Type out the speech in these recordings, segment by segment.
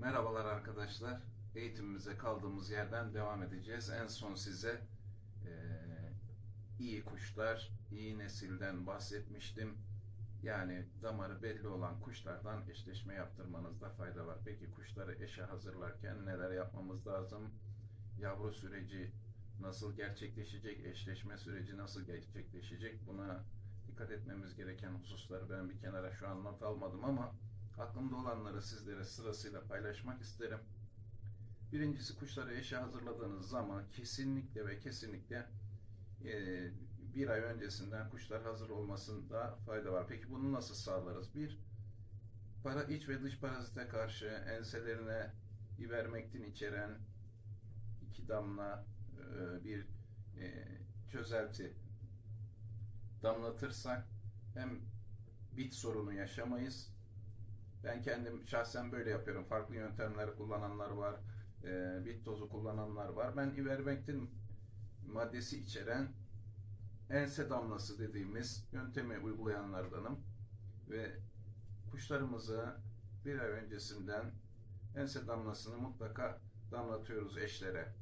Merhabalar arkadaşlar. Eğitimimize kaldığımız yerden devam edeceğiz. En son size eee, iyi kuşlar, iyi nesilden bahsetmiştim. Yani damarı belli olan kuşlardan eşleşme yaptırmanızda fayda var. Peki kuşları eşe hazırlarken neler yapmamız lazım? Yavru süreci nasıl gerçekleşecek? Eşleşme süreci nasıl gerçekleşecek? Buna dikkat etmemiz gereken hususları ben bir kenara şu an not almadım ama aklımda olanları sizlere sırasıyla paylaşmak isterim. Birincisi kuşları eşe hazırladığınız zaman kesinlikle ve kesinlikle eee, bir ay öncesinden kuşlar hazır olmasında fayda var. Peki bunu nasıl sağlarız? Bir, para iç ve dış parazite karşı enselerine ivermektin içeren iki damla eee, bir eee, çözelti damlatırsak hem bit sorunu yaşamayız. Ben kendim şahsen böyle yapıyorum. Farklı yöntemler kullananlar var. E, bit tozu kullananlar var. Ben ivermektin maddesi içeren ense damlası dediğimiz yöntemi uygulayanlardanım. Ve kuşlarımızı bir ay öncesinden ense damlasını mutlaka damlatıyoruz eşlere.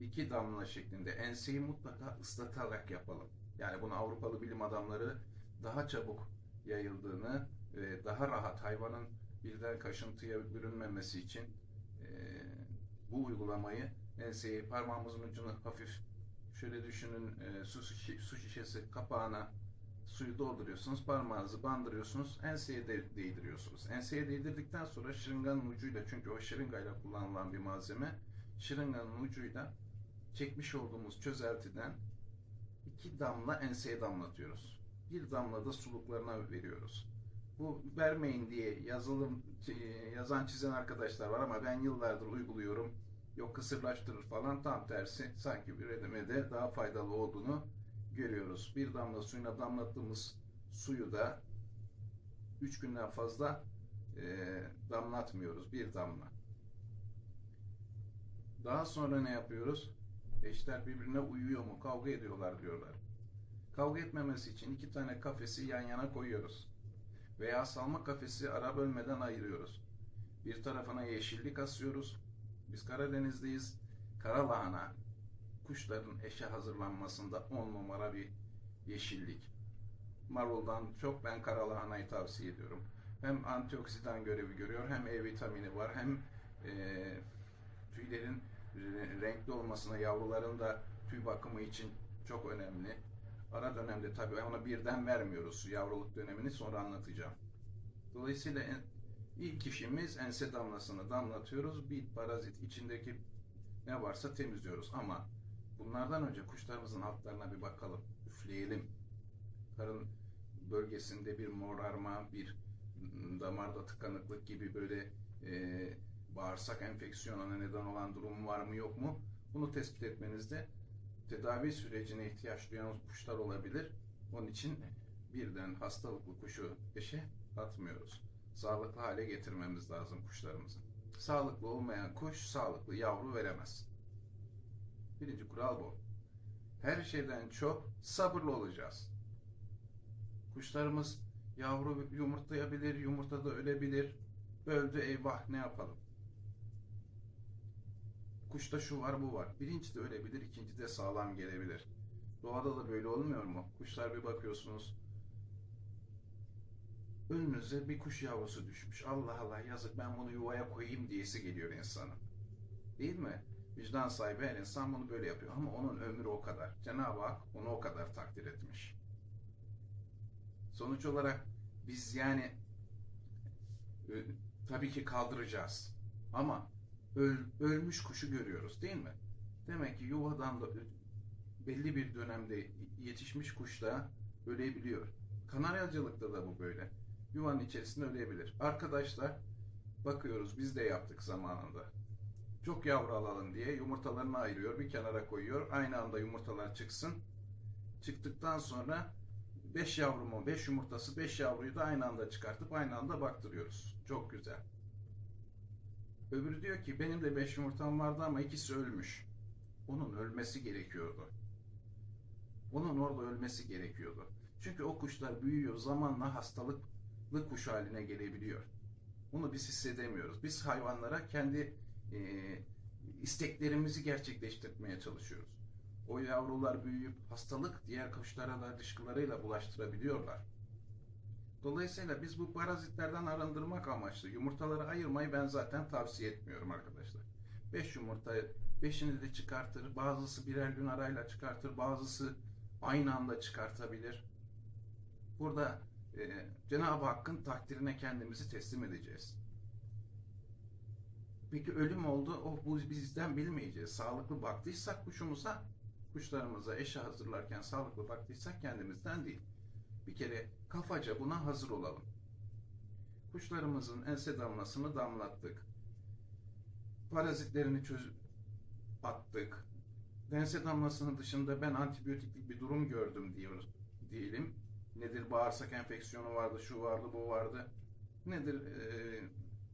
İki damla şeklinde enseyi mutlaka ıslatarak yapalım. Yani bunu Avrupalı bilim adamları daha çabuk yayıldığını ve daha rahat hayvanın birden kaşıntıya bürünmemesi için e, bu uygulamayı enseye parmağımızın ucunu hafif şöyle düşünün e, su, su şişesi kapağına suyu dolduruyorsunuz parmağınızı bandırıyorsunuz enseye de, değdiriyorsunuz. Enseye değdirdikten sonra şırınganın ucuyla çünkü o şırıngayla kullanılan bir malzeme şırınganın ucuyla çekmiş olduğumuz çözeltiden iki damla enseye damlatıyoruz. Bir damla da suluklarına veriyoruz. Bu vermeyin diye yazılım yazan çizen arkadaşlar var ama ben yıllardır uyguluyorum. Yok kısırlaştırır falan tam tersi sanki bir ödemede daha faydalı olduğunu görüyoruz. Bir damla suyuna damlattığımız suyu da 3 günden fazla e, damlatmıyoruz. Bir damla. Daha sonra ne yapıyoruz? Eşler birbirine uyuyor mu? Kavga ediyorlar diyorlar. Kavga etmemesi için iki tane kafesi yan yana koyuyoruz. Veya salma kafesi ara bölmeden ayırıyoruz. Bir tarafına yeşillik asıyoruz. Biz Karadeniz'deyiz. Kara lahana kuşların eşe hazırlanmasında on numara bir yeşillik. Maruldan çok ben kara lahanayı tavsiye ediyorum. Hem antioksidan görevi görüyor hem E vitamini var hem eee tüylerin re- renkli olmasına yavruların da tüy bakımı için çok önemli. Ara dönemde tabii ona birden vermiyoruz yavruluk dönemini sonra anlatacağım. Dolayısıyla en, ilk işimiz ense damlasını damlatıyoruz. Bir parazit içindeki ne varsa temizliyoruz ama bunlardan önce kuşlarımızın altlarına bir bakalım. Üfleyelim. Karın bölgesinde bir morarma, bir damarda tıkanıklık gibi böyle e, bağırsak enfeksiyonuna neden olan durum var mı yok mu? Bunu tespit etmenizde tedavi sürecine ihtiyaç duyan kuşlar olabilir. Onun için birden hastalıklı kuşu eşe atmıyoruz. Sağlıklı hale getirmemiz lazım kuşlarımızı. Sağlıklı olmayan kuş sağlıklı yavru veremez. Birinci kural bu. Her şeyden çok sabırlı olacağız. Kuşlarımız yavru yumurtlayabilir, yumurtada ölebilir. Öldü eyvah ne yapalım? Kuşta şu var bu var. Birinci de ölebilir, ikinci de sağlam gelebilir. Doğada da böyle olmuyor mu? Kuşlar bir bakıyorsunuz. Önünüze bir kuş yavrusu düşmüş. Allah Allah yazık ben bunu yuvaya koyayım diyesi geliyor insanın. Değil mi? Vicdan sahibi her insan bunu böyle yapıyor. Ama onun ömrü o kadar. Cenab-ı Hak onu o kadar takdir etmiş. Sonuç olarak biz yani e, tabii ki kaldıracağız. Ama öl- ölmüş kuşu görüyoruz değil mi? Demek ki yuvadan da belli bir dönemde yetişmiş kuş da ölebiliyor. Kanaryacılıkta da bu böyle. Yuvanın içerisinde ölebilir. Arkadaşlar bakıyoruz biz de yaptık zamanında. Çok yavru alalım diye yumurtalarını ayırıyor, bir kenara koyuyor. Aynı anda yumurtalar çıksın. Çıktıktan sonra 5 yavru mu, 5 yumurtası, 5 yavruyu da aynı anda çıkartıp aynı anda baktırıyoruz. Çok güzel. Öbürü diyor ki benim de 5 yumurtam vardı ama ikisi ölmüş. Onun ölmesi gerekiyordu. Onun orada ölmesi gerekiyordu. Çünkü o kuşlar büyüyor zamanla hastalıklı kuş haline gelebiliyor. Bunu biz hissedemiyoruz. Biz hayvanlara kendi e, isteklerimizi gerçekleştirmeye çalışıyoruz. O yavrular büyüyüp hastalık diğer kuşlara da dışkılarıyla bulaştırabiliyorlar. Dolayısıyla biz bu parazitlerden arındırmak amaçlı yumurtaları ayırmayı ben zaten tavsiye etmiyorum arkadaşlar. 5 yumurta 5'ini de çıkartır. Bazısı birer gün arayla çıkartır. Bazısı aynı anda çıkartabilir. Burada e, Cenab-ı Hakk'ın takdirine kendimizi teslim edeceğiz. Peki ölüm oldu. O bu bizden bilmeyeceğiz. Sağlıklı baktıysak kuşumuza, kuşlarımıza eşe hazırlarken sağlıklı baktıysak kendimizden değil. Bir kere kafaca buna hazır olalım. Kuşlarımızın ense damlasını damlattık. Parazitlerini çöz attık. Ense damlasının dışında ben antibiyotiklik bir durum gördüm diyoruz diyelim. Nedir bağırsak enfeksiyonu vardı, şu vardı, bu vardı. Nedir e,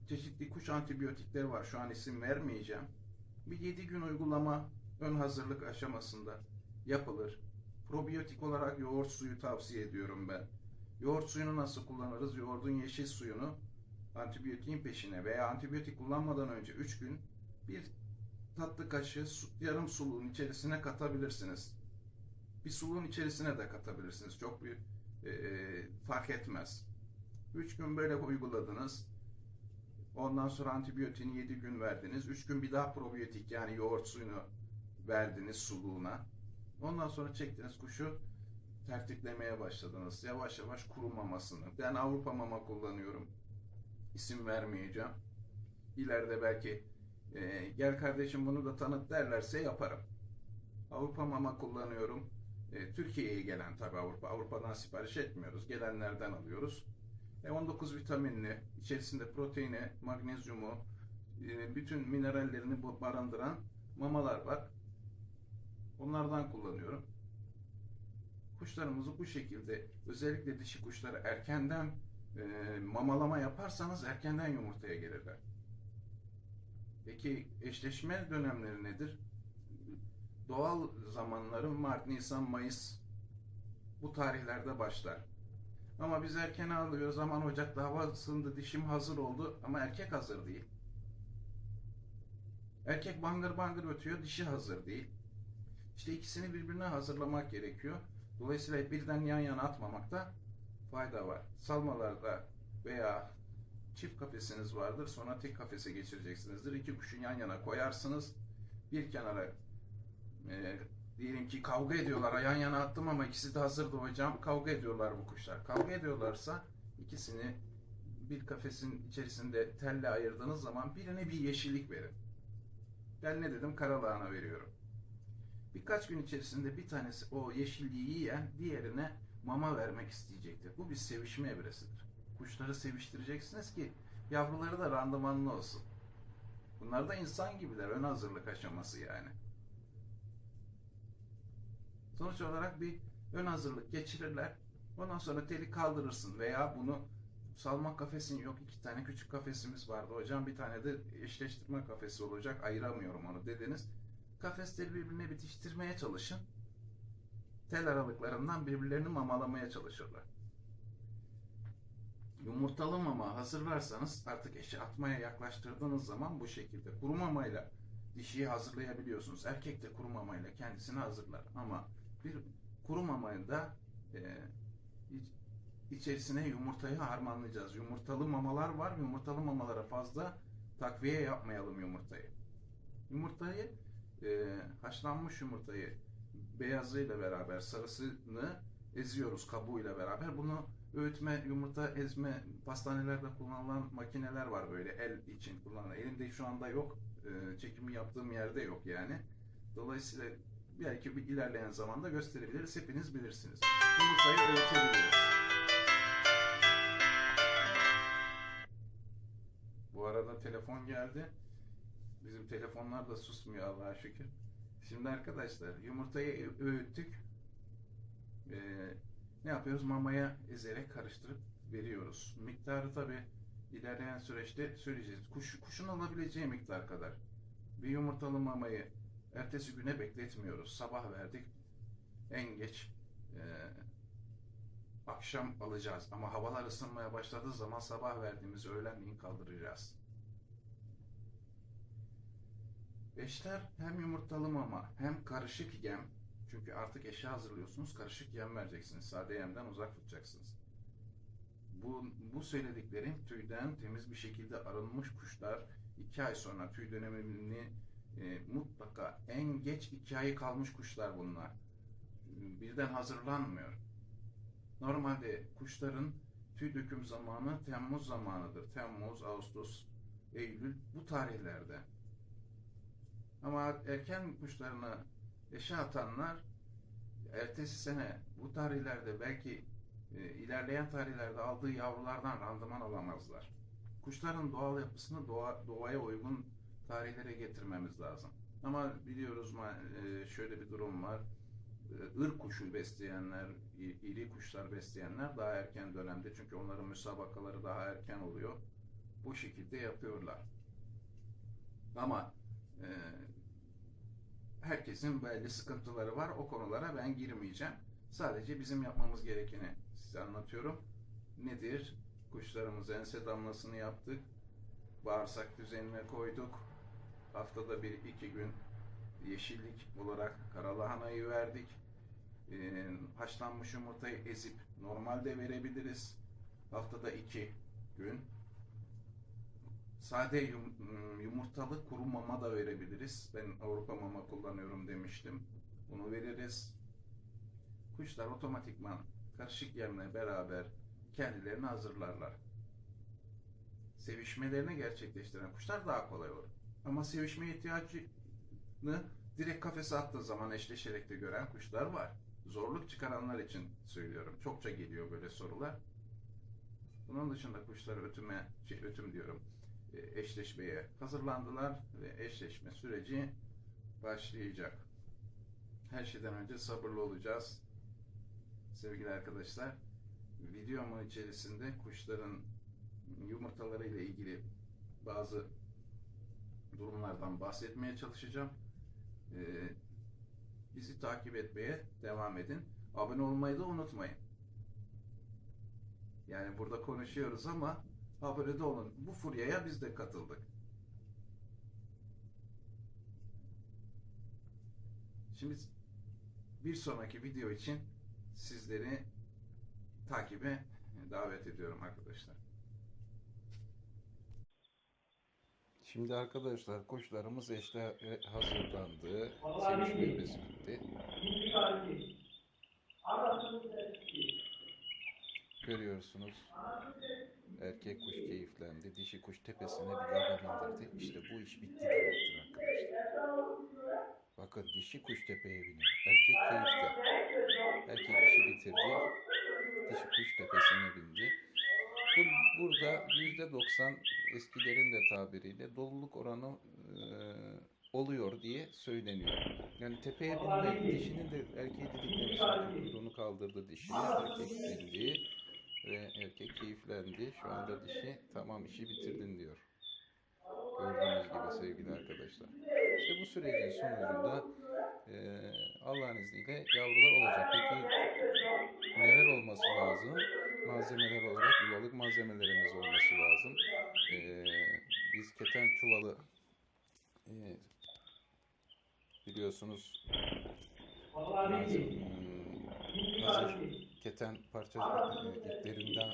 çeşitli kuş antibiyotikleri var. Şu an isim vermeyeceğim. Bir 7 gün uygulama ön hazırlık aşamasında yapılır. Probiyotik olarak yoğurt suyu tavsiye ediyorum ben. Yoğurt suyunu nasıl kullanırız? Yoğurdun yeşil suyunu antibiyotiğin peşine veya antibiyotik kullanmadan önce 3 gün bir tatlı kaşığı su, yarım suluğun içerisine katabilirsiniz. Bir suluğun içerisine de katabilirsiniz. Çok bir e, fark etmez. 3 gün böyle uyguladınız. Ondan sonra antibiyotiğini 7 gün verdiniz. 3 gün bir daha probiyotik yani yoğurt suyunu verdiniz suluğuna. Ondan sonra çektiniz kuşu tertiplemeye başladınız. Yavaş yavaş kurumamasını. Ben Avrupa mama kullanıyorum. İsim vermeyeceğim. İleride belki e, gel kardeşim bunu da tanıt derlerse yaparım. Avrupa mama kullanıyorum. E, Türkiye'ye gelen tabi Avrupa. Avrupa'dan sipariş etmiyoruz. Gelenlerden alıyoruz. E, 19 vitaminli, içerisinde proteini, magnezyumu, e, bütün minerallerini barındıran mamalar var. Onlardan kullanıyorum. Kuşlarımızı bu şekilde özellikle dişi kuşları erkenden e, mamalama yaparsanız erkenden yumurtaya gelirler. Peki eşleşme dönemleri nedir? Doğal zamanları Mart, Nisan, Mayıs bu tarihlerde başlar. Ama biz erken alıyoruz. Zaman Ocak'ta hava ısındı, dişim hazır oldu ama erkek hazır değil. Erkek bangır bangır ötüyor, dişi hazır değil. İşte ikisini birbirine hazırlamak gerekiyor. Dolayısıyla birden yan yana atmamakta fayda var. Salmalarda veya çift kafesiniz vardır. Sonra tek kafese geçireceksinizdir. İki kuşu yan yana koyarsınız. Bir kenara e, diyelim ki kavga ediyorlar. Yan yana attım ama ikisi de hazırdı hocam. Kavga ediyorlar bu kuşlar. Kavga ediyorlarsa ikisini bir kafesin içerisinde telle ayırdığınız zaman birine bir yeşillik verin. Ben ne dedim? Karalahana veriyorum. Birkaç gün içerisinde bir tanesi o yeşilliği yiyen diğerine mama vermek isteyecektir. Bu bir sevişme evresidir. Kuşları seviştireceksiniz ki yavruları da randımanlı olsun. Bunlar da insan gibiler. Ön hazırlık aşaması yani. Sonuç olarak bir ön hazırlık geçirirler. Ondan sonra teli kaldırırsın veya bunu salma kafesin yok. iki tane küçük kafesimiz vardı hocam. Bir tane de eşleştirme kafesi olacak. Ayıramıyorum onu dediniz. Kafesleri birbirine bitiştirmeye çalışın. Tel aralıklarından birbirlerini mamalamaya çalışırlar. Yumurtalı mama hazırlarsanız artık eşi atmaya yaklaştırdığınız zaman bu şekilde kuru mamayla dişiyi hazırlayabiliyorsunuz. Erkek de kuru mamayla kendisini hazırlar ama bir kuru mamayı da e, iç- içerisine yumurtayı harmanlayacağız. Yumurtalı mamalar var. Yumurtalı mamalara fazla takviye yapmayalım yumurtayı. Yumurtayı e, haşlanmış yumurtayı beyazıyla beraber sarısını eziyoruz kabuğuyla beraber. Bunu öğütme, yumurta ezme pastanelerde kullanılan makineler var böyle el için kullanılan. Elimde şu anda yok. E, çekimi yaptığım yerde yok yani. Dolayısıyla belki bir ilerleyen zamanda gösterebiliriz. Hepiniz bilirsiniz. Yumurtayı öğütebiliriz. Bu arada telefon geldi. Bizim telefonlar da susmuyor Allah'a şükür. Şimdi arkadaşlar yumurtayı öğüttük. Ee, ne yapıyoruz? Mamaya ezerek karıştırıp veriyoruz. Miktarı tabi ilerleyen süreçte söyleyeceğiz. Kuş, kuşun alabileceği miktar kadar. Bir yumurtalı mamayı ertesi güne bekletmiyoruz. Sabah verdik. En geç e, akşam alacağız. Ama havalar ısınmaya başladığı zaman sabah verdiğimiz öğlenleyin kaldıracağız. Eşler hem yumurtalı mama hem karışık yem. Çünkü artık eşe hazırlıyorsunuz. Karışık yem vereceksiniz. Sade yemden uzak tutacaksınız. Bu, bu söylediklerim tüyden temiz bir şekilde arınmış kuşlar 2 ay sonra tüy dönemini e, mutlaka en geç 2 ay kalmış kuşlar bunlar. Birden hazırlanmıyor. Normalde kuşların tüy döküm zamanı Temmuz zamanıdır. Temmuz, Ağustos, Eylül bu tarihlerde. Ama erken kuşlarını eşe atanlar ertesi sene bu tarihlerde belki e, ilerleyen tarihlerde aldığı yavrulardan randıman alamazlar. Kuşların doğal yapısını doğa, doğaya uygun tarihlere getirmemiz lazım. Ama biliyoruz e, şöyle bir durum var. E, ır kuşu besleyenler, iri kuşlar besleyenler daha erken dönemde çünkü onların müsabakaları daha erken oluyor. Bu şekilde yapıyorlar. Ama herkesin belli sıkıntıları var. O konulara ben girmeyeceğim. Sadece bizim yapmamız gerekeni size anlatıyorum. Nedir? Kuşlarımız ense damlasını yaptık. Bağırsak düzenine koyduk. Haftada bir iki gün yeşillik olarak karalahanayı verdik. Ee, haşlanmış yumurtayı ezip normalde verebiliriz. Haftada iki gün. Sade yum- yumurtalı kuru mama da verebiliriz. Ben Avrupa mama kullanıyorum demiştim. Bunu veririz. Kuşlar otomatikman karışık yemle beraber kendilerini hazırlarlar. Sevişmelerini gerçekleştiren kuşlar daha kolay olur. Ama sevişme ihtiyacını direkt kafese attığı zaman eşleşerek de gören kuşlar var. Zorluk çıkaranlar için söylüyorum. Çokça geliyor böyle sorular. Bunun dışında kuşlar ötüme, şey, ötüm diyorum, eşleşmeye hazırlandılar ve eşleşme süreci başlayacak. Her şeyden önce sabırlı olacağız. Sevgili arkadaşlar, videomun içerisinde kuşların yumurtaları ile ilgili bazı durumlardan bahsetmeye çalışacağım. Ee, bizi takip etmeye devam edin. Abone olmayı da unutmayın. Yani burada konuşuyoruz ama abone de olun. Bu furyaya biz de katıldık. Şimdi bir sonraki video için sizleri takibe davet ediyorum arkadaşlar. Şimdi arkadaşlar kuşlarımız eşle hazırlandı. Sevişmemiz bitti. Görüyorsunuz. Erkek kuş keyiflendi. Dişi kuş tepesine bir yaban indirdi. İşte bu iş bitti demektir arkadaşlar. Bakın dişi kuş tepeye biniyor. Erkek keyifte. Erkek işi bitirdi. Dişi kuş tepesine bindi. Bu, burada yüzde doksan eskilerin de tabiriyle doluluk oranı e, oluyor diye söyleniyor. Yani tepeye binmek dişinin de erkeği didiklemesi kuyruğunu kaldırdı dişi. Erkek bindi ve erkek keyiflendi. Şu anda dişi tamam işi bitirdin diyor. Gördüğünüz gibi sevgili arkadaşlar. İşte bu sürecin sonucunda e, Allah'ın izniyle yavrular olacak. Peki neler olması lazım? Malzemeler olarak yuvalık malzemelerimiz olması lazım. E, biz keten çuvalı e, biliyorsunuz malzeme, hmm, hazır keten parça e, iplerinden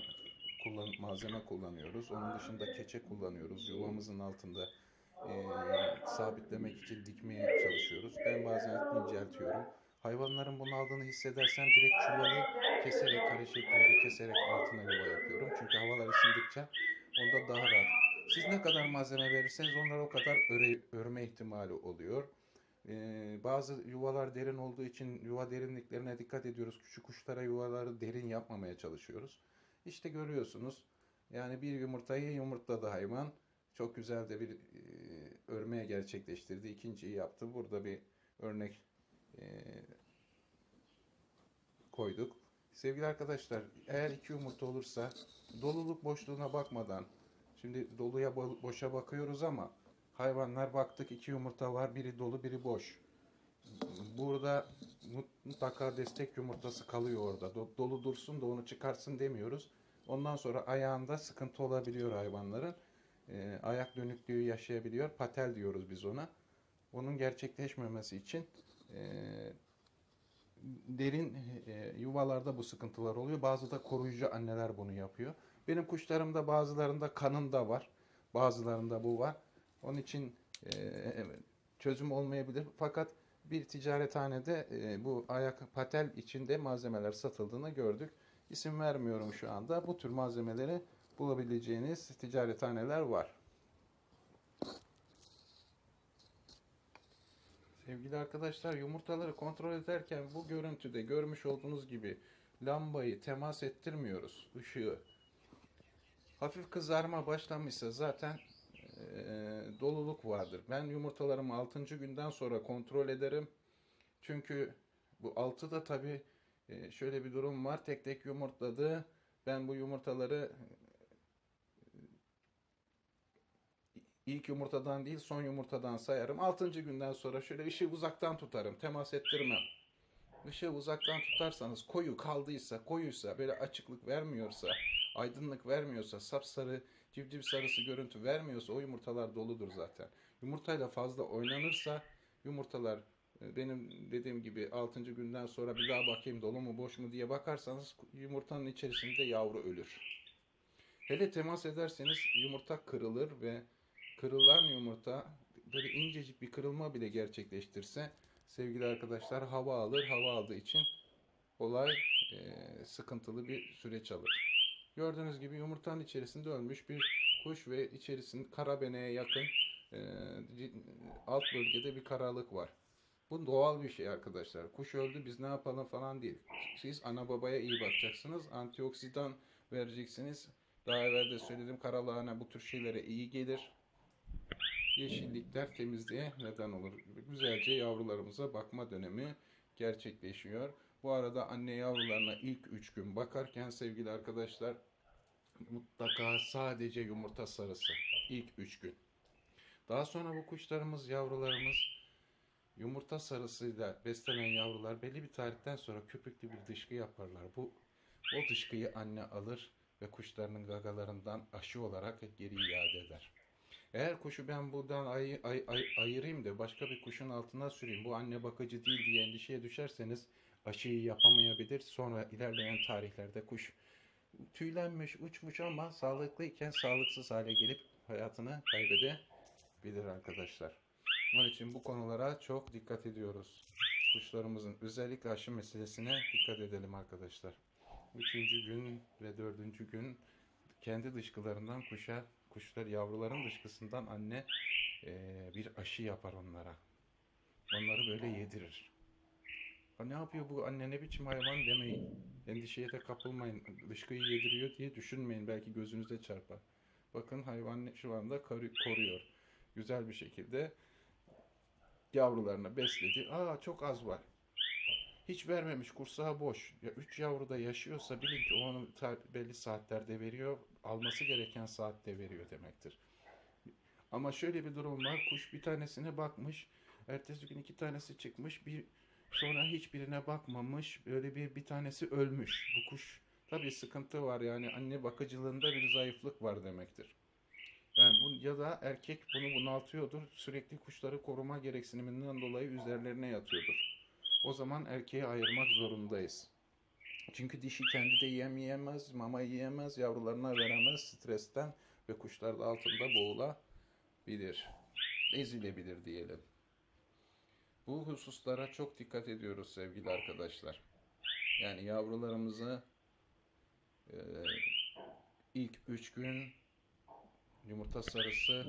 kullan, malzeme kullanıyoruz. Onun dışında keçe kullanıyoruz. Yuvamızın altında e, sabitlemek için dikmeye çalışıyoruz. Ben bazen inceltiyorum. Hayvanların bunu aldığını hissedersem direkt çuvalı keserek, kare şeklinde keserek altına yuva yapıyorum. Çünkü havalar ısındıkça onda daha rahat. Siz ne kadar malzeme verirseniz onlar o kadar öre, örme ihtimali oluyor. Ee, bazı yuvalar derin olduğu için yuva derinliklerine dikkat ediyoruz. Küçük kuşlara yuvaları derin yapmamaya çalışıyoruz. İşte görüyorsunuz. Yani bir yumurtayı yumurtladı hayvan. Çok güzel de bir e, örmeye gerçekleştirdi. İkinciyi yaptı. Burada bir örnek e, koyduk. Sevgili arkadaşlar, eğer iki yumurta olursa doluluk boşluğuna bakmadan, şimdi doluya bo- boşa bakıyoruz ama hayvanlar baktık iki yumurta var, biri dolu, biri boş. Burada Mut- Mutlaka destek yumurtası kalıyor orada. Do- Dolu dursun da onu çıkarsın demiyoruz. Ondan sonra ayağında sıkıntı olabiliyor hayvanların. Ee, ayak dönüklüğü yaşayabiliyor. Patel diyoruz biz ona. Onun gerçekleşmemesi için e, derin e, yuvalarda bu sıkıntılar oluyor. Bazı da koruyucu anneler bunu yapıyor. Benim kuşlarımda bazılarında kanında var. Bazılarında bu var. Onun için e, çözüm olmayabilir. Fakat bir ticarethanede e, bu ayak patel içinde malzemeler satıldığını gördük. İsim vermiyorum şu anda. Bu tür malzemeleri bulabileceğiniz ticarethaneler var. Sevgili arkadaşlar yumurtaları kontrol ederken bu görüntüde görmüş olduğunuz gibi lambayı temas ettirmiyoruz. ışığı. Hafif kızarma başlamışsa zaten eee, doluluk vardır. Ben yumurtalarımı 6. günden sonra kontrol ederim. Çünkü bu 6'da tabi şöyle bir durum var. Tek tek yumurtladı. Ben bu yumurtaları ilk yumurtadan değil son yumurtadan sayarım. 6. günden sonra şöyle ışığı uzaktan tutarım. Temas ettirmem. Işığı uzaktan tutarsanız koyu kaldıysa, koyuysa, böyle açıklık vermiyorsa, aydınlık vermiyorsa, sapsarı, civciv sarısı görüntü vermiyorsa o yumurtalar doludur zaten. Yumurtayla fazla oynanırsa yumurtalar e, benim dediğim gibi 6. günden sonra bir daha bakayım dolu mu boş mu diye bakarsanız yumurtanın içerisinde yavru ölür. Hele temas ederseniz yumurta kırılır ve kırılan yumurta böyle incecik bir kırılma bile gerçekleştirse sevgili arkadaşlar hava alır. Hava aldığı için olay e, sıkıntılı bir süreç alır. Gördüğünüz gibi yumurtanın içerisinde ölmüş bir kuş ve içerisinde karabeneye yakın e, alt bölgede bir karalık var. Bu doğal bir şey arkadaşlar. Kuş öldü biz ne yapalım falan değil. Siz ana babaya iyi bakacaksınız. Antioksidan vereceksiniz. Daha evvel de söyledim karalahana bu tür şeylere iyi gelir. Yeşillikler temizliğe neden olur. Güzelce yavrularımıza bakma dönemi gerçekleşiyor. Bu arada anne yavrularına ilk 3 gün bakarken sevgili arkadaşlar mutlaka sadece yumurta sarısı ilk 3 gün. Daha sonra bu kuşlarımız, yavrularımız yumurta sarısıyla beslenen yavrular belli bir tarihten sonra köpüklü bir dışkı yaparlar. Bu o dışkıyı anne alır ve kuşlarının gagalarından aşı olarak geri iade eder. Eğer kuşu ben buradan ay, ay, ay- ayırayım da başka bir kuşun altına süreyim, bu anne bakıcı değil diye endişeye düşerseniz aşıyı yapamayabilir. Sonra ilerleyen tarihlerde kuş tüylenmiş, uçmuş ama sağlıklıyken sağlıksız hale gelip hayatını kaybedebilir arkadaşlar. Onun için bu konulara çok dikkat ediyoruz. Kuşlarımızın özellikle aşı meselesine dikkat edelim arkadaşlar. Üçüncü gün ve dördüncü gün kendi dışkılarından kuşa, kuşlar yavruların dışkısından anne eee, bir aşı yapar onlara. Onları böyle yedirir. Ne yapıyor bu anne ne biçim hayvan demeyin. Endişeye de kapılmayın. Dışkıyı yediriyor diye düşünmeyin. Belki gözünüze çarpar. Bakın hayvan şu anda koru- koruyor. Güzel bir şekilde yavrularını besledi. Aa çok az var. Hiç vermemiş kursağı boş. Ya üç yavru da yaşıyorsa bilin ki onu belli saatlerde veriyor. Alması gereken saatte veriyor demektir. Ama şöyle bir durum var. Kuş bir tanesine bakmış. Ertesi gün iki tanesi çıkmış. Bir sonra hiçbirine bakmamış. Böyle bir bir tanesi ölmüş. Bu kuş tabii sıkıntı var yani anne bakıcılığında bir zayıflık var demektir. Yani bu ya da erkek bunu bunaltıyordur. Sürekli kuşları koruma gereksiniminden dolayı üzerlerine yatıyordur. O zaman erkeği ayırmak zorundayız. Çünkü dişi kendi de yem yiyemez, mama yiyemez, yavrularına veremez stresten ve kuşlar da altında boğulabilir. Ezilebilir diyelim. Bu hususlara çok dikkat ediyoruz sevgili arkadaşlar. Yani yavrularımızı e, ilk 3 gün yumurta sarısı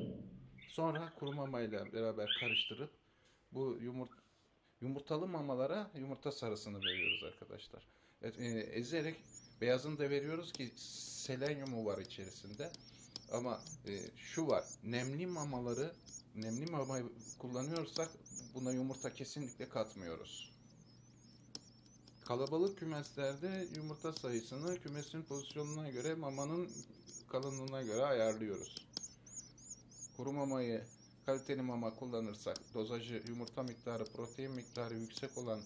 sonra kuru mamayla beraber karıştırıp bu yumurt yumurtalı mamalara yumurta sarısını veriyoruz arkadaşlar. Evet, e, ezerek beyazını da veriyoruz ki selenyumu var içerisinde. Ama e, şu var. Nemli mamaları nemli mama kullanıyorsak buna yumurta kesinlikle katmıyoruz. Kalabalık kümeslerde yumurta sayısını kümesin pozisyonuna göre mamanın kalınlığına göre ayarlıyoruz. Kuru mamayı kaliteli mama kullanırsak dozajı yumurta miktarı protein miktarı yüksek olan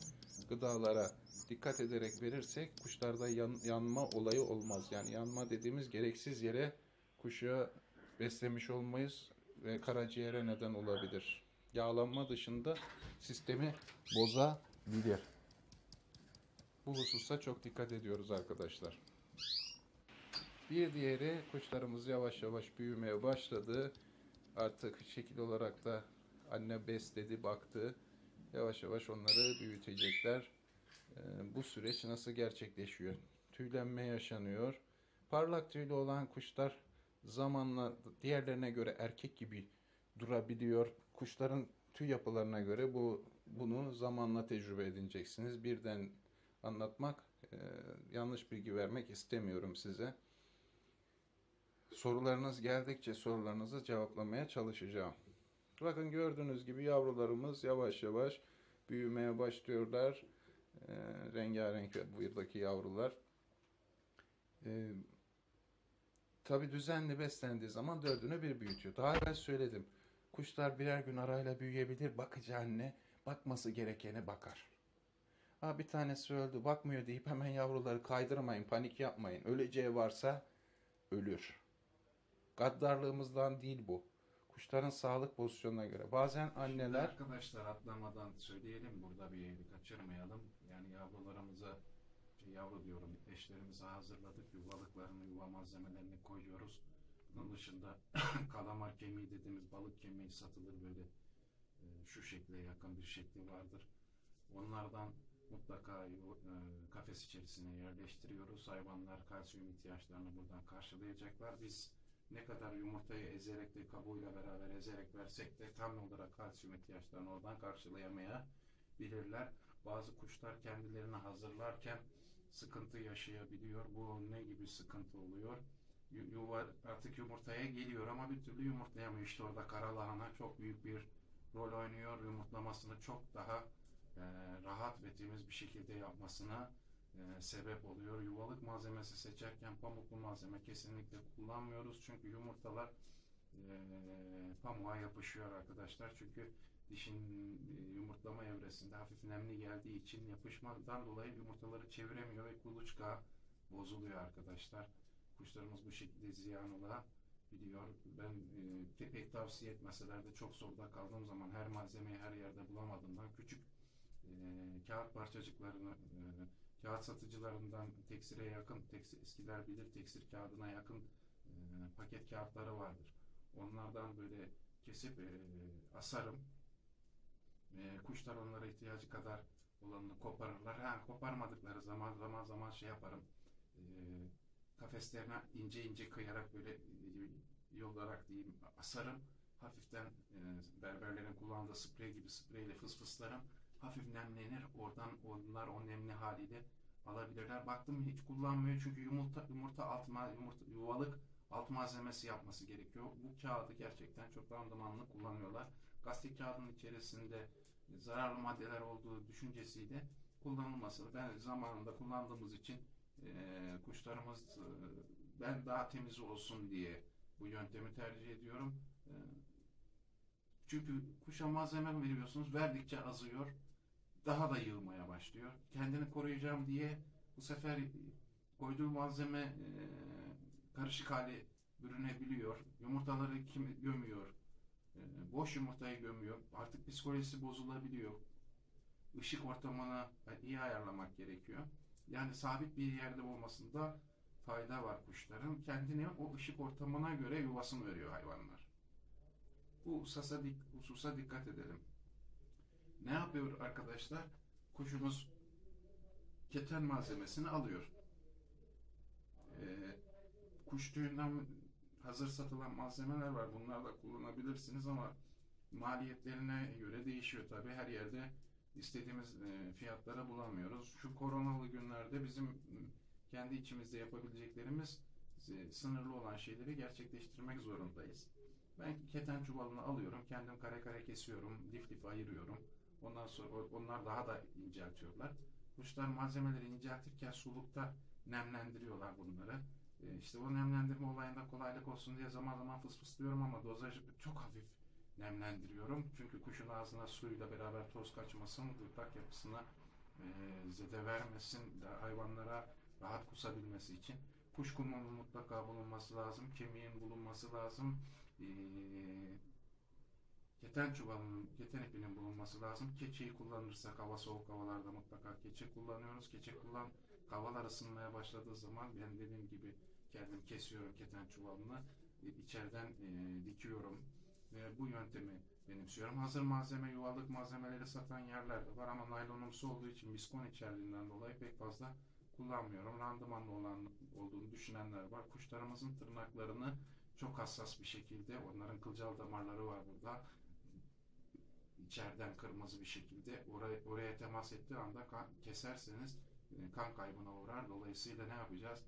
gıdalara dikkat ederek verirsek kuşlarda yan- yanma olayı olmaz. Yani yanma dediğimiz gereksiz yere kuşu beslemiş olmayız ve karaciğere neden olabilir. Yağlanma dışında sistemi bozabilir. Bu hususa çok dikkat ediyoruz arkadaşlar. Bir diğeri kuşlarımız yavaş yavaş büyümeye başladı. Artık şekil olarak da anne besledi, baktı. Yavaş yavaş onları büyütecekler. Ee, bu süreç nasıl gerçekleşiyor? Tüylenme yaşanıyor. Parlak tüylü olan kuşlar zamanla diğerlerine göre erkek gibi durabiliyor. Kuşların tüy yapılarına göre bu bunu zamanla tecrübe edineceksiniz. Birden anlatmak, e, yanlış bilgi vermek istemiyorum size. Sorularınız geldikçe sorularınızı cevaplamaya çalışacağım. Bakın gördüğünüz gibi yavrularımız yavaş yavaş büyümeye başlıyorlar. E, rengarenk buradaki yavrular. E, Tabi düzenli beslendiği zaman dördünü bir büyütüyor. Daha evvel söyledim. Kuşlar birer gün arayla büyüyebilir. Bakıcı anne bakması gerekene bakar. Ha bir tanesi öldü bakmıyor deyip hemen yavruları kaydırmayın, panik yapmayın. Öleceği varsa ölür. Gaddarlığımızdan değil bu. Kuşların sağlık pozisyonuna göre. Bazen Şimdi anneler arkadaşlar atlamadan söyleyelim burada bir yeri kaçırmayalım. Yani yavrularımıza yavru diyorum eşlerimize hazırladık. Yuvalıklarını, yuva malzemelerini koyuyoruz. Bunun dışında kalamar kemiği dediğimiz balık kemiği satılır böyle e, şu şekle yakın bir şekli vardır. Onlardan mutlaka e, kafes içerisine yerleştiriyoruz. Hayvanlar kalsiyum ihtiyaçlarını buradan karşılayacaklar. Biz ne kadar yumurtayı ezerek de kabuğuyla beraber ezerek versek de tam olarak kalsiyum ihtiyaçlarını oradan karşılayamayabilirler. Bazı kuşlar kendilerini hazırlarken sıkıntı yaşayabiliyor. Bu ne gibi sıkıntı oluyor? Yu- Yuva artık yumurtaya geliyor ama bir türlü yumurtlayamıyor. İşte orada kara lahana çok büyük bir rol oynuyor. Yumurtlamasını çok daha e, rahat ve temiz bir şekilde yapmasına e, sebep oluyor. Yuvalık malzemesi seçerken pamuklu malzeme kesinlikle kullanmıyoruz. Çünkü yumurtalar e, pamuğa yapışıyor arkadaşlar. Çünkü dişin e, yumurtlama evresinde hafif nemli geldiği için yapışmadan dolayı yumurtaları çeviremiyor ve kuluçka bozuluyor arkadaşlar. Kuşlarımız bu şekilde ziyan olabiliyor. Ben e, pe- pek tavsiye etmeseler de çok zorda kaldığım zaman her malzemeyi her yerde bulamadığımdan küçük e, kağıt parçacıklarını e, kağıt satıcılarından tekstire yakın, tekstil, eskiler bilir tekstil kağıdına yakın e, paket kağıtları vardır. Onlardan böyle kesip e, asarım. E, kuşlar onlara ihtiyacı kadar olanını koparırlar. Ha, koparmadıkları zaman zaman zaman şey yaparım. E, kafeslerine ince ince kıyarak böyle e, yolarak diyeyim asarım. Hafiften e, berberlerin kullandığı sprey gibi spreyle fısfıslarım hafif nemlenir. Oradan onlar o nemli haliyle alabilirler. Baktım hiç kullanmıyor çünkü yumurta yumurta alt yumurta yuvalık alt malzemesi yapması gerekiyor. Bu kağıdı gerçekten çok randımanlı kullanıyorlar. Gazete kağıdının içerisinde zararlı maddeler olduğu düşüncesiyle kullanılması. Ben zamanında kullandığımız için e, kuşlarımız e, ben daha temiz olsun diye bu yöntemi tercih ediyorum. E, çünkü kuşa malzeme veriyorsunuz, verdikçe azıyor, daha da yığmaya başlıyor. Kendini koruyacağım diye bu sefer koyduğu malzeme e, karışık hale bürünebiliyor. Yumurtaları kim gömüyor, boş yumurtayı gömüyor. Artık psikolojisi bozulabiliyor. Işık ortamını iyi ayarlamak gerekiyor. Yani sabit bir yerde olmasında fayda var kuşların. Kendini o ışık ortamına göre yuvasını örüyor hayvanlar. Bu hususa, hususa dikkat edelim. Ne yapıyor arkadaşlar? Kuşumuz keten malzemesini alıyor. Ee, kuş tüyünden hazır satılan malzemeler var. Bunlar da kullanabilirsiniz ama maliyetlerine göre değişiyor tabii. Her yerde istediğimiz e, fiyatlara bulamıyoruz. Şu koronalı günlerde bizim kendi içimizde yapabileceklerimiz e, sınırlı olan şeyleri gerçekleştirmek zorundayız. Ben keten çuvalını alıyorum, kendim kare kare kesiyorum, lif lif ayırıyorum. Ondan sonra onlar daha da inceltiyorlar. Kuşlar malzemeleri inceltirken sulukta nemlendiriyorlar bunları. E, işte o nemlendirme olayında kolaylık olsun diye zaman zaman fısfıslıyorum ama dozajı çok hafif nemlendiriyorum. Çünkü kuşun ağzına suyla beraber toz kaçmasın, gırtlak yapısına e, zede vermesin, hayvanlara rahat kusabilmesi için. Kuş kumunun mutlaka bulunması lazım, kemiğin bulunması lazım. E, keten çuvalının, keten ipinin bulunması lazım. Keçeyi kullanırsak hava soğuk havalarda mutlaka keçe kullanıyoruz. Keçe kullan, havalar ısınmaya başladığı zaman ben dediğim gibi kendim kesiyorum keten çuvalını. E, içeriden e, dikiyorum ve bu yöntemi benimsiyorum. Hazır malzeme, yuvalık malzemeleri satan yerler de var ama naylonumsu olduğu için viskon içerdiğinden dolayı pek fazla kullanmıyorum. Randımanlı olan olduğunu düşünenler var. Kuşlarımızın tırnaklarını çok hassas bir şekilde, onların kılcal damarları var burada. İçeriden kırmızı bir şekilde oraya, oraya temas ettiği anda keserseniz kan kaybına uğrar. Dolayısıyla ne yapacağız?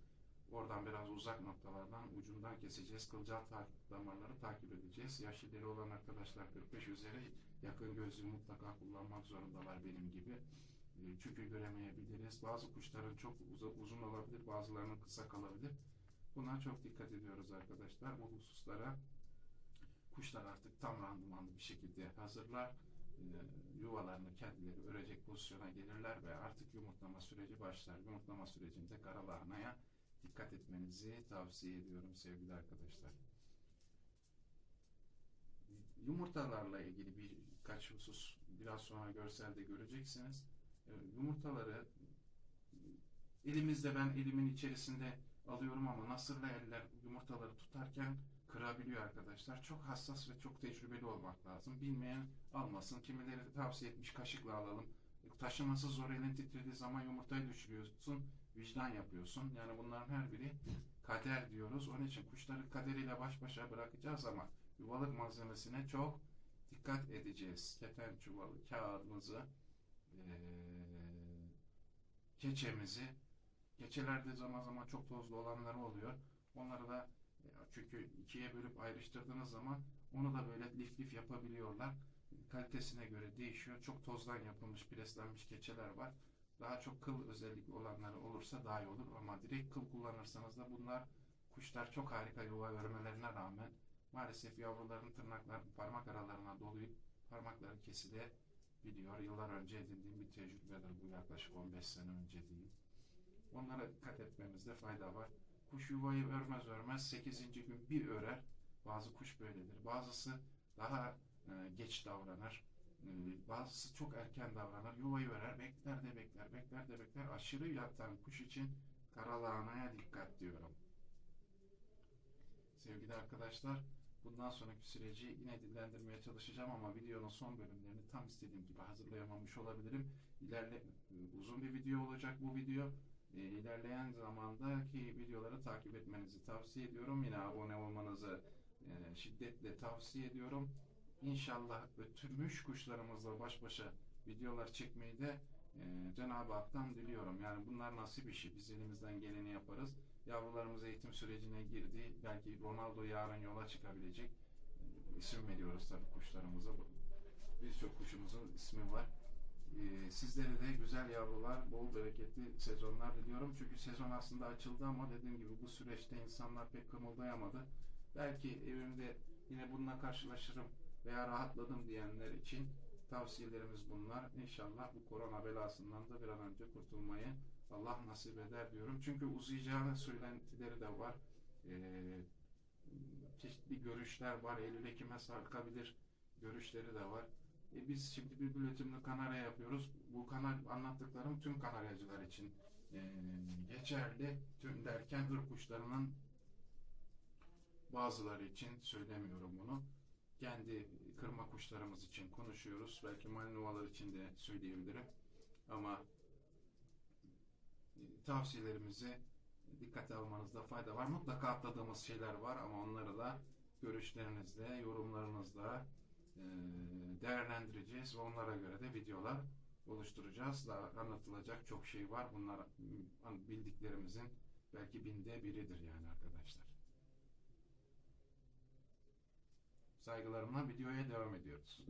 Oradan biraz uzak noktalardan ucundan keseceğiz. Kılcal damarları takip edeceğiz. Yaş ileri olan arkadaşlar 45 üzeri yakın gözlüğü mutlaka kullanmak zorundalar benim gibi. E, Çünkü göremeyebiliriz. Bazı kuşların çok uzun olabilir, bazılarının kısa kalabilir. Buna çok dikkat ediyoruz arkadaşlar. Bu hususlara kuşlar artık tam randımanlı bir şekilde hazırlar. E, Yuvalarını kendileri örecek pozisyona gelirler ve artık yumurtlama süreci başlar. Yumurtlama sürecinde kara lahanaya dikkat etmenizi tavsiye ediyorum sevgili arkadaşlar. Yumurtalarla ilgili birkaç husus biraz sonra görselde göreceksiniz. E, Yumurtaları elimizde ben elimin içerisinde alıyorum ama nasırlı eller yumurtaları tutarken kırabiliyor arkadaşlar. Çok hassas ve çok tecrübeli olmak lazım. Bilmeyen almasın. Kimileri de tavsiye etmiş kaşıkla alalım. Taşıması zor elin titrediği zaman yumurtayı düşürüyorsun. Vicdan yapıyorsun. Yani bunların her biri kader diyoruz. Onun için kuşları kaderiyle baş başa bırakacağız ama yuvalık malzemesine çok dikkat edeceğiz. Keten çuvalı, kağıdımızı, eee, keçemizi, keçelerde zaman zaman çok tozlu olanları oluyor. Onları da çünkü ikiye bölüp ayrıştırdığınız zaman onu da böyle lif lif yapabiliyorlar. Kalitesine göre değişiyor. Çok tozdan yapılmış, preslenmiş keçeler var. Daha çok kıl özellikli olanları olursa daha iyi olur ama direkt kıl kullanırsanız da bunlar kuşlar çok harika yuva örmelerine rağmen maalesef yavruların tırnaklar parmak aralarına doluyup parmakları kesilebiliyor. Yıllar önce edindiğim bir tecrübedir bu yaklaşık 15 sene önce diyeyim. Onlara dikkat etmemizde fayda var. Kuş yuvayı örmez örmez 8. gün bir örer. Bazı kuş böyledir. Bazısı daha e, geç davranır. E, bazısı çok erken davranır. Yuvayı örer, bekler de bekler, bekler de bekler. Aşırı yatan kuş için karalağanaya dikkat diyorum. Sevgili arkadaşlar, bundan sonraki süreci yine dillendirmeye çalışacağım ama videonun son bölümlerini tam istediğim gibi hazırlayamamış olabilirim. İlerle uzun bir video olacak bu video. E, ilerleyen zamandaki videoları takip etmenizi tavsiye ediyorum. Yine abone olmanızı e, şiddetle tavsiye ediyorum. İnşallah ötürmüş kuşlarımızla baş başa videolar çekmeyi de e, Cenab-ı Hak'tan diliyorum. Yani bunlar nasip işi. Biz elimizden geleni yaparız. Yavrularımız eğitim sürecine girdi. Belki Ronaldo yarın yola çıkabilecek. E, isim veriyoruz tabii kuşlarımıza. Birçok kuşumuzun ismi var. Ee, sizlere de güzel yavrular, bol bereketli sezonlar diliyorum. Çünkü sezon aslında açıldı ama dediğim gibi bu süreçte insanlar pek kımıldayamadı. Belki evimde yine bununla karşılaşırım veya rahatladım diyenler için tavsiyelerimiz bunlar. İnşallah bu korona belasından da bir an önce kurtulmayı Allah nasip eder diyorum. Çünkü uzayacağını söylentileri de var. Ee, çeşitli görüşler var. Eylül-Ekim'e sarkabilir görüşleri de var. E biz şimdi bir üretimli kanarya yapıyoruz. Bu kanal anlattıklarım tüm kanaryacılar için e, geçerli. Tüm derken ırk kuşlarının bazıları için söylemiyorum bunu. Kendi kırma kuşlarımız için konuşuyoruz. Belki malinovalar için de söyleyebilirim. Ama e, tavsiyelerimizi dikkate almanızda fayda var. Mutlaka atladığımız şeyler var ama onları da görüşlerinizle, yorumlarınızla değerlendireceğiz ve onlara göre de videolar oluşturacağız. Daha anlatılacak çok şey var. Bunlar bildiklerimizin belki binde biridir yani arkadaşlar. Saygılarımla videoya devam ediyoruz.